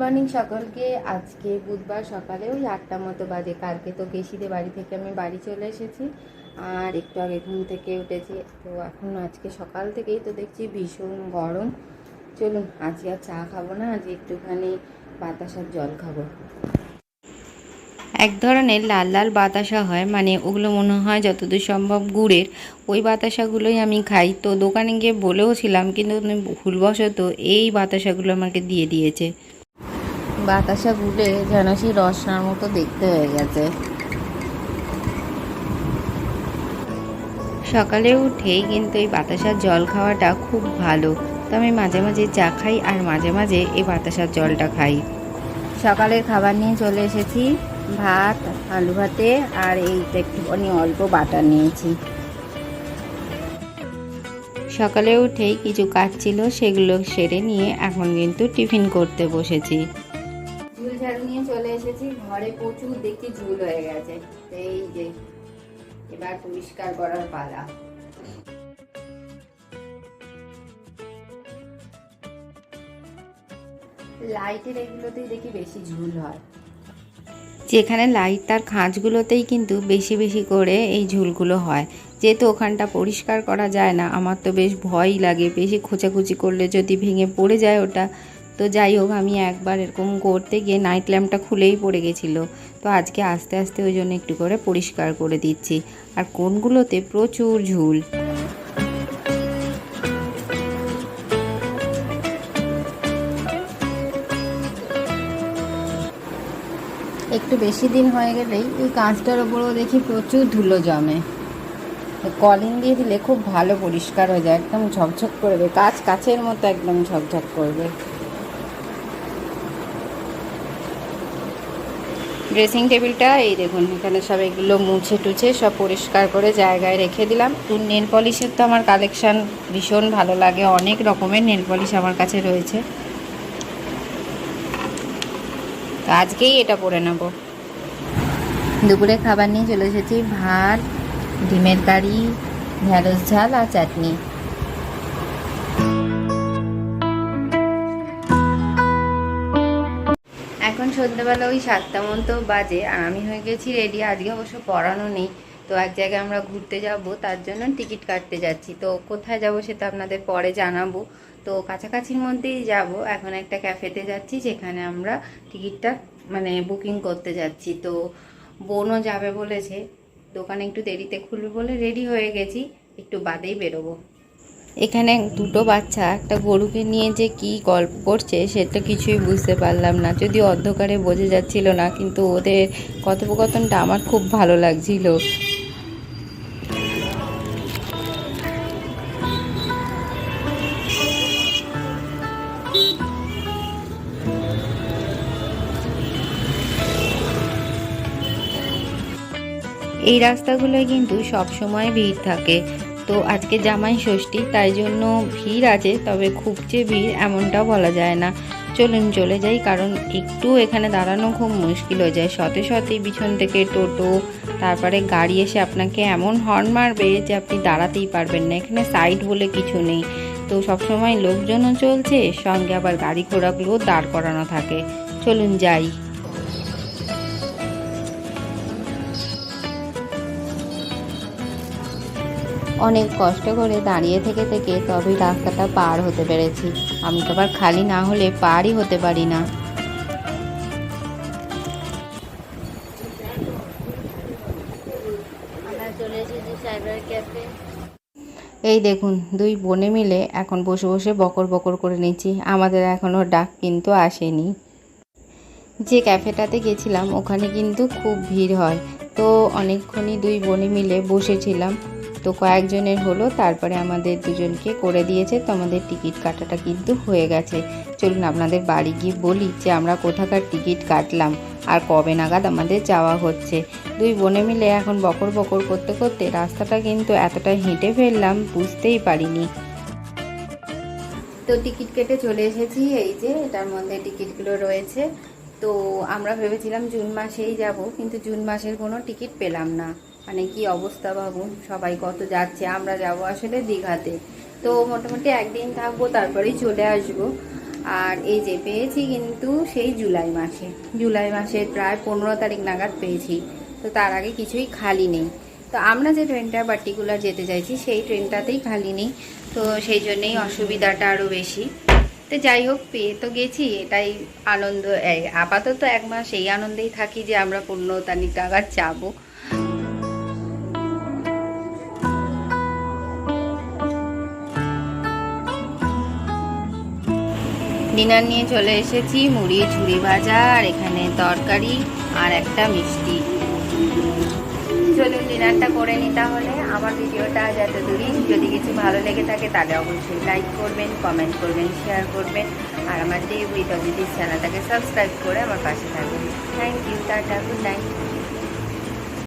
Morning সকলকে। আজকে বুধবার সকালে ওই আটটা মতো বাজে। কালকে তো গেছিতে বাড়ি থেকে আমি বাড়ি চলে এসেছি। আর একটু আগে ঘুম থেকে উঠেছি। তো এখন আজকে সকাল থেকেই তো দেখছি ভীষণ গরম। চলুন, আজকে আর চা খাব না, আজকে একটুখানি বাতাসার জল খাব। এক ধরনের লাল লাল বাতাসা হয় মানে ওগুলো মনে হয় যতদূর সম্ভব গুড়ের। ওই বাতাসাগুলোই আমি খাই। তো দোকানে গিয়ে বলেও ছিলাম কিন্তু ভুলবশত এই বাতাসাগুলো আমাকে দিয়ে দিয়েছে। বাতাসা গুলে যেন সেই রসনার মতো দেখতে হয়ে গেছে। সকালে উঠেই কিন্তু এই বাতাসার জল খাওয়াটা খুব ভালো। তো আমি মাঝে মাঝে চা খাই আর মাঝে মাঝে এই বাতাসার জলটা খাই। সকালের খাবার নিয়ে চলে এসেছি। ভাত আলু ভাতে আর এইটা একটুখানি অল্প বাটার নিয়েছি। সকালে উঠেই কিছু কাজ ছিল সেগুলো সেরে নিয়ে এখন কিন্তু টিফিন করতে বসেছি। এসেছি, ঘরে প্রচুর দেখছি ঝুল হয়ে গেছে। এই যে, এবার পরিষ্কার করার পালা। লাইটের এগুলোতেই দেখি বেশি ঝুল হয়। যেখানে লাইট তার খাঁজগুলোতেই কিন্তু বেশি বেশি করে এই ঝুলগুলো হয়। যেহেতু ওখানটা পরিষ্কার করা যায় না, আমার তো বেশ ভয়ই লাগে। বেশি খোঁচাখুচি করলে যদি ভেঙে পড়ে যায় ওটা তো যাই হোক, আমি একবার এরকম করতে গিয়ে নাইট ল্যাম্পটা খুলেই পড়ে গেছিল। তো আজকে আস্তে আস্তে ওই জন্য একটু করে পরিষ্কার করে দিচ্ছি। আর কোনগুলোতে প্রচুর ঝুল। একটু বেশি দিন হয়ে গেলেই এই কাঁচটার ওপরেও দেখি প্রচুর ধুলো জমে। কলিং দিয়ে দিলে খুব ভালো পরিষ্কার হয়ে যায়, একদম ঝকঝক করবে। কাঁচ কাছের মতো একদম ঝকঝক করবে। ড্রেসিং টেবিলটা এই দেখুন, এখানে সব এগুলো মুছে টুছে সব পরিষ্কার করে জায়গায় রেখে দিলাম। তো নেল পলিশের তো আমার কালেকশান ভীষণ ভালো লাগে, অনেক রকমের নেল পলিশ আমার কাছে রয়েছে। তো আজকেই এটা পরে নেব। দুপুরে খাবার নিয়ে চলে এসেছি, ভাত, ডিমের কারি ঢ্যাঁড়স ঝাল আর চাটনি। এখন সন্ধ্যেবেলা ওই সাতটা মতো বাজে আর আমি হয়ে গেছি রেডি আজকে অবশ্য পড়ানো নেই। তো এক জায়গায় আমরা ঘুরতে যাব, তার জন্য টিকিট কাটতে যাচ্ছি। তো কোথায় যাব সেটা আপনাদের পরে জানাব। তো কাছাকাছির মধ্যেই যাব, এখন একটা ক্যাফেতে যাচ্ছি যেখানে আমরা টিকিটটা মানে বুকিং করতে যাচ্ছি। তো বোনও যাবে বলেছে, দোকানে একটু দেরিতে খুলবে বলে রেডি হয়ে গেছি, একটু বাদেই বেরোবো। এখানে দুটো বাচ্চা, একটা গরুকে নিয়ে যে কি গল্প করছে সেটা কিছুই বুঝতে পারলাম না। যদি অন্ধকারে বোঝা যাচ্ছিল না, কিন্তু ওদের কথোপকথনটা আমার খুব ভালো লাগছিল। এই রাস্তাগুলোয় কিন্তু সব সময় ভিড় থাকে। তো আজকে জামাই ষষ্ঠী, তাই জন্য ভিড় আছে, তবে খুব যে ভিড় এমনটাও বলা যায় না। চলুন চলে যাই, কারণ একটু এখানে দাঁড়ানো খুব মুশকিল হয়ে যায়। সতে শতে পিছন থেকে টোটো, তারপরে গাড়ি এসে আপনাকে এমন হর্ন মারবে যে আপনি দাঁড়াতেই পারবেন না। এখানে সাইড বলে কিছু নেই। তো সবসময় লোকজনও চলছে, সঙ্গে আবার গাড়ি ঘোড়াগুলোও দাঁড় করানো থাকে। চলুন যাই। অনেক কষ্ট করে দাঁড়িয়ে থেকে থেকে তবেই রাস্তাটা পার হতে পেরেছি। আমি তো আবার খালি না হলে পারই হতে পারি না। এই দেখুন দুই বনে মিলে এখন বসে বসে বকর বকর করে নিচ্ছি। আমাদের এখনও ডাক কিন্তু আসেনি। যে ক্যাফেটাতে গেছিলাম ওখানে কিন্তু খুব ভিড় হয়। তো অনেকক্ষণই দুই বনে মিলে বসেছিলাম। তো কয়েকজনের হলো, তারপরে আমাদের দুজনকে করে দিয়েছে, তো আমাদের টিকিট কাটাটা কিন্তু হয়ে গেছে। চলুন আপনাদের বাড়ি গিয়ে বলি যে আমরা কোথাকার টিকিট কাটলাম আর কবে নাগাদ আমাদের যাওয়া হচ্ছে। দুই বোনে মিলে এখন বকর বকর করতে করতে রাস্তাটা কিন্তু এতটা হেঁটে ফেললাম, বুঝতেই পারিনি। তো টিকিট কেটে চলে এসেছি, এই যে এটার মধ্যে টিকিটগুলো রয়েছে। তো আমরা ভেবেছিলাম জুন মাসেই যাব, কিন্তু জুন মাসের কোনো টিকিট পেলাম না। মানে কি অবস্থা ভাবুন সবাই কত যাচ্ছে? আমরা যাব আসলে দীঘাতে। তো মোটামুটি একদিন থাকব, তারপরেই চলে আসব। আর এই যে পেয়েছি কিন্তু সেই জুলাই মাসে। জুলাই মাসের প্রায় পনেরো তারিখ নাগাদ পেয়েছি। তো তার আগে কিছুই খালি নেই। তো আমরা যে ট্রেনটা পার্টিকুলার যেতে চাইছি, সেই ট্রেনটাতেই খালি নেই। তো সেই জন্যেই অসুবিধাটা আরও বেশি। তো যাই হোক, পেয়ে তো গেছি, এটাই আনন্দ। আপাতত এক মাস এই আনন্দেই থাকি যে আমরা তারিখ নাগাদ যাব। ডিনার নিয়ে চলে এসেছি, মুড়ি, ঝুড়ি ভাজা, আর এখানে তরকারি আর একটা মিষ্টি। চলুন ডিনারটা করে নিই তাহলে। আমার ভিডিওটা এত দূরই যদি কিছু ভালো লেগে থাকে, তাহলে অবশ্যই লাইক করবেন কমেন্ট করবেন শেয়ার করবেন। আর আমার দেব উইথ অজিটিভ চ্যানেলটাকে সাবস্ক্রাইব করে আমার পাশে থাকবেন। Thank you tata good night